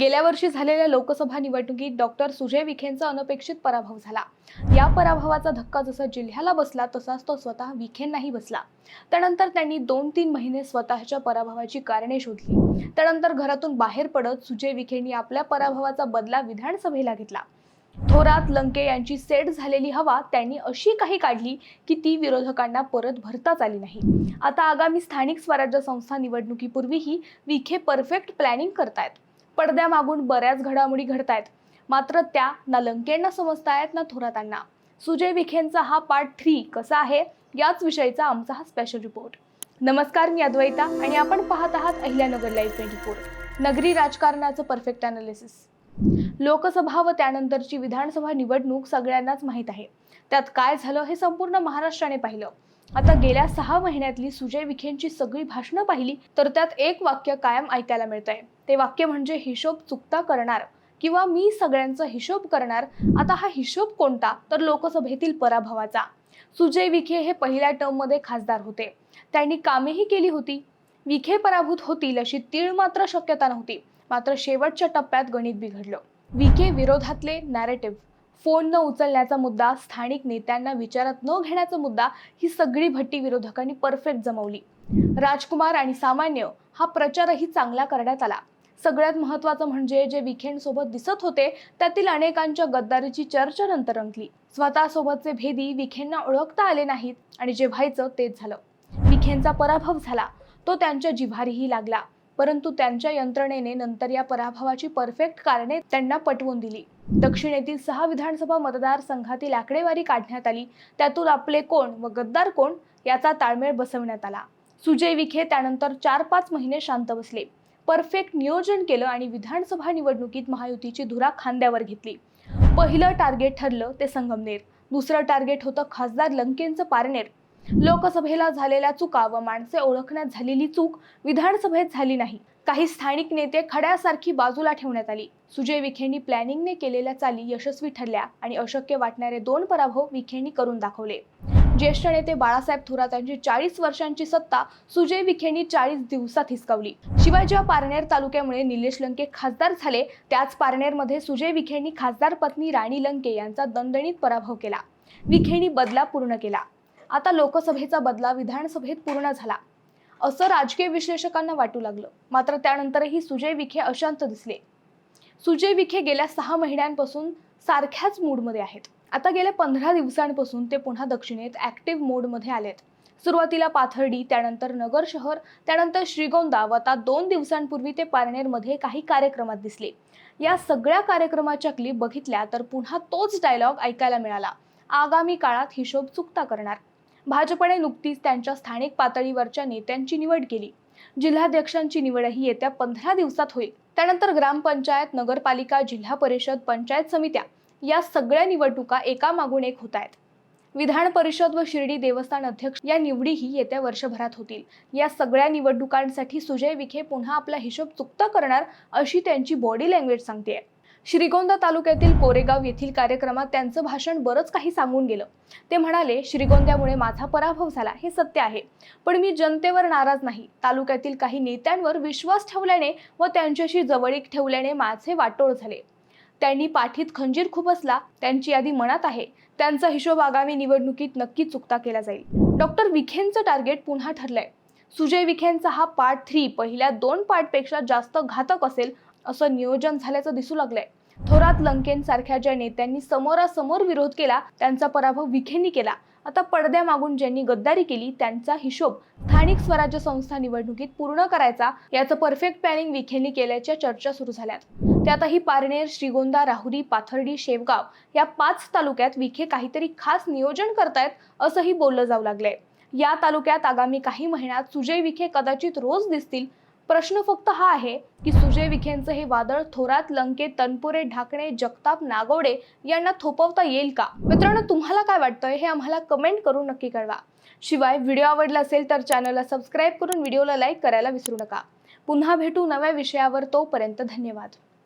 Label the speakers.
Speaker 1: गेल्या वर्षी झालेल्या लोकसभा निवडणुकीत डॉक्टर सुजय विखेंचा अनपेक्षित पराभव झाला. या पराभवाचा धक्का जसा जिल्ह्याला बसला तसाच तो स्वतः विखेंनाही बसला. त्यानंतर त्यांनी दोन तीन महिने स्वतःच्या पराभवाची कारणे शोधली. त्यानंतर घरातून बाहेर पडत सुजय विखेंनी आपल्या पराभवाचा बदला विधानसभेला घेतला. थोरात लंके यांची सेट झालेली हवा त्यांनी अशी काही काढली की ती विरोधकांना परत भरताच आली नाही. आता आगामी स्थानिक स्वराज्य संस्था निवडणुकीपूर्वीही विखे परफेक्ट प्लॅनिंग करतायत. पडद्यामागून बऱ्याच घडामोडी घडतायत. मात्र त्या ना लंकेंना समजतायत ना थोरातांना. सुजय विखेंचा हा पार्ट थ्री कसा आहे याच विषयीचा आमचा हा स्पेशल रिपोर्ट नमस्कार मी अद्वैता आणि आपण पाहत आहात अहिल्यानगर लाईव्ह ट्वेंटी फोर नगरी राजकारणाचं परफेक्ट अनालिसिस लोकसभा व त्यानंतरची विधानसभा निवडणूक सगळ्यांनाच माहीत आहे. त्यात काय झालं हे संपूर्ण महाराष्ट्राने पाहिलं. आता गेल्या सहा महिन्यातली सुजय विखेंची सगळी भाषणं पाहिली तर त्यात एक वाक्य कायम ऐकायला मिळतंय. ते वाक्य म्हणजे हिशोब चुकता करणार किंवा मी सगळ्यांचा हिशोब करणार आता हा हिशोब कोणता? तर लोकसभेतील पराभवाचा. सुजय विखे हे पहिल्या टर्ममध्ये खासदार होते. त्यांनी कामेही केली होती. विखे पराभूत होतील अशी तीळ मात्र शक्यता नव्हती. मात्र शेवटच्या टप्प्यात गणित बिघडलं. विखे विरोधातले नॅरेटिव्ह फोन न उचलण्याचा मुद्दा स्थानिक नेत्यांना विचारात न घेण्याचा मुद्दा ही सगळी भट्टी विरोधकांनी परफेक्ट जमवली. राजकुमार आणि सामान्य हा प्रचारही चांगला करण्यात आला. सगळ्यात महत्वाचं म्हणजे जे विखेंसोबत दिसत होते त्यातील अनेकांच्या गद्दारीची चर्चा नंतर रंगली. स्वतःसोबतचे भेदी विखेंना ओळखता आले नाहीत आणि जे व्हायचं तेच झालं. विखेंचा पराभव झाला. तो त्यांच्या जिव्हारीही लागला. परंतु त्यांच्या यंत्रणेने नंतर या पराभवाची परफेक्ट कारणे त्यांना पटवून दिली. दक्षिणेतील सहा विधानसभा मतदारसंघातील आकडेवारी काढण्यात आली. त्यातून आपले कोण व गद्दार कोण याचा ताळमेळ बसवण्यात आला. सुजय विखे त्यानंतर चार पाच महिने शांत बसले. परफेक्ट नियोजन केलं आणि विधानसभा निवडणुकीत महायुतीची धुरा खांद्यावर घेतली. पहिलं टार्गेट ठरलं ते संगमनेर. दुसरं टार्गेट होतं खासदार लंकेंचं पारनेर. लोकसभेला झालेल्या चुका व माणसे ओळखण्यात झालेली चूक विधानसभेत झाली नाही. काही स्थानिक नेते खड्यासारखी बाजूला ठेवण्यात आली. सुजय विखेंनी प्लॅनिंगने केलेल्या चाली यशस्वी ठरल्या आणि अशक्य वाटणारे दोन पराभव विखेंनी करून दाखवले. ज्येष्ठ नेते बाळासाहेब थोरात यांची चाळीस वर्षांची सत्ता सुजय विखेंनी चाळीस दिवसात हिसकावली. शिवाय ज्या पारनेर तालुक्यामुळे निलेश लंके खासदार झाले त्याच पारनेरमध्ये सुजय विखेंनी खासदार पत्नी राणी लंके यांचा दणदणीत पराभव केला. विखेंनी बदला पूर्ण केला. आता लोकसभेचा बदला विधानसभेत पूर्ण झाला. असं राजकीय विश्लेषकांना वाटू लागलं. मात्र त्यानंतरही सुजय विखे अशांत दिसले. सुजय विखे गेल्या सहा महिन्यांपासून सारख्याच मूडमध्ये आहेत. आता गेल्या पंधरा दिवसांपासून ते पुन्हा दक्षिणेत ॲक्टिव्ह मोडमध्ये आलेत. सुरुवातीला पाथर्डी त्यानंतर नगर शहर त्यानंतर श्रीगोंदा व आता दोन दिवसांपूर्वी ते पारनेरमध्ये काही कार्यक्रमात दिसले. या सगळ्या कार्यक्रमाच्या क्लिप बघितल्या तर पुन्हा तोच डायलॉग ऐकायला मिळाला. आगामी काळात हिशोब चुकता करणार. भाजपने नुकतीच त्यांच्या स्थानिक पातळीवरच्या नेत्यांची निवड केली. जिल्हाध्यक्षांची निवडही येत्या पंधरा दिवसात होईल. त्यानंतर ग्रामपंचायत नगरपालिका जिल्हा परिषद पंचायत समित्या या सगळ्या निवडणुका एका मागून एक होत आहेत. विधान परिषद व शिर्डी देवस्थान अध्यक्ष या निवडीही येत्या वर्षभरात होतील. या सगळ्या निवडणुकांसाठी सुजय विखे पुन्हा आपला हिशोब चुकता करणार अशी त्यांची बॉडी लँग्वेज सांगते श्रीगोंदा तालुक्यातील कोरेगाव येथील कार्यक्रमात त्यांचं भाषण बरंच काही सांगून गेलं. ते म्हणाले श्रीगोंद्यामुळे माझा पराभव झाला हे सत्य आहे. पण मी जनतेवर नाराज नाही. तालुक्यातील काही नेत्यांवर विश्वास ठेवल्याने व त्यांच्याशी जवळीक ठेवल्याने माझे वाटोळ झाले. त्यांनी पाठीत खंजीर खुपसला त्यांची यादी मनात आहे. त्यांचा हिशोब आगामी निवडणुकीत नक्की चुकता केला जाईल. डॉक्टर विखेंचं टार्गेट पुन्हा ठरलंय. सुजय विखेंचा हा पार्ट थ्री पहिल्या दोन पार्टपेक्षा जास्त घातक असेल असं नियोजन झाल्याचं दिसू लागलंय. थोरात लंकेंसारख्या ज्या नेत्यांनी समोरासमोर विरोध केला त्यांचा पराभव विखेंनी केला. आता पडद्यामागून ज्यांनी गद्दारी केली त्यांचा हिशोब स्थानिक स्वराज्य संस्था निवडणुकीत पूर्ण करायचा याचं परफेक्ट प्लॅनिंग विखेंनी केल्याच्या चर्चा सुरू झाल्यात. त्यातही पारनेर श्रीगोंदा राहुरी पाथर्डी शेवगाव या पाच तालुक्यात विखे काहीतरी खास नियोजन करतायत असंही बोललं जाऊ लागलंय. या तालुक्यात आगामी काही महिन्यात सुजय विखे कदाचित रोज दिसतील प्रश्न फक्त हा आहे की सुजय विखेंचं हे वादळ थोरात लंके तनपुरे ढाकणे जगताप नागवडे यांना थोपवता येईल का? मित्रांनो तुम्हाला काय वाटतंय हे आम्हाला कमेंट करून नक्की कळवा. शिवाय व्हिडिओ आवडला असेल तर चॅनलला सबस्क्राईब करून व्हिडिओला लाईक करायला विसरू नका. पुन्हा भेटू नव्या विषयावर तोपर्यंत धन्यवाद.